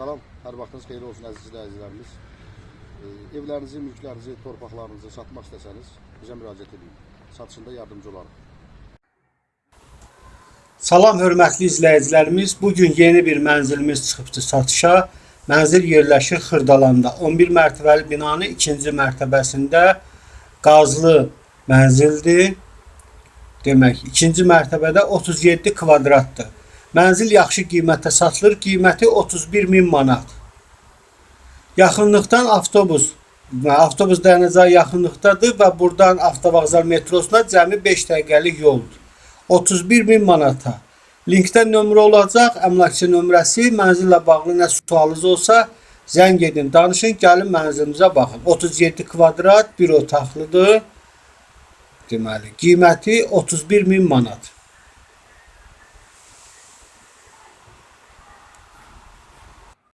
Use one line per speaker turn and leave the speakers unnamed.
Salam, hər vaxtınız xeyir olsun əziz izləyicilərimiz. Ee, evlərinizi, mülklərinizi, torpaqlarınızı satmaq istəsəniz bizə müraciət edin. Satışında yardımcı olarıq.
Salam hörmətli izləyicilərimiz. Bu gün yeni bir mənzilimiz çıxıbdı satışa. Mənzil yerləşir Xırdalanda. 11 mərtəbəli binanın ikinci mərtəbəsində qazlı mənzildir. Demək, ikinci mərtəbədə 37 kvadratdır. Mənzil yaxşı qiymətə satılır. Qiyməti 31 min manat. Yaxınlıqdan avtobus avtobus dayanacağı yaxınlıqdadır və buradan avtovağzal metrosuna cəmi 5 dəqiqəlik yoldur. 31 bin manata. Linkdə nömrə olacaq, əmlakçı nömrəsi, mənzillə bağlı nə sualınız olsa zəng edin, danışın, gəlin mənzilimizə baxın. 37 kvadrat, bir otaqlıdır. Deməli, qiyməti 31 min manat.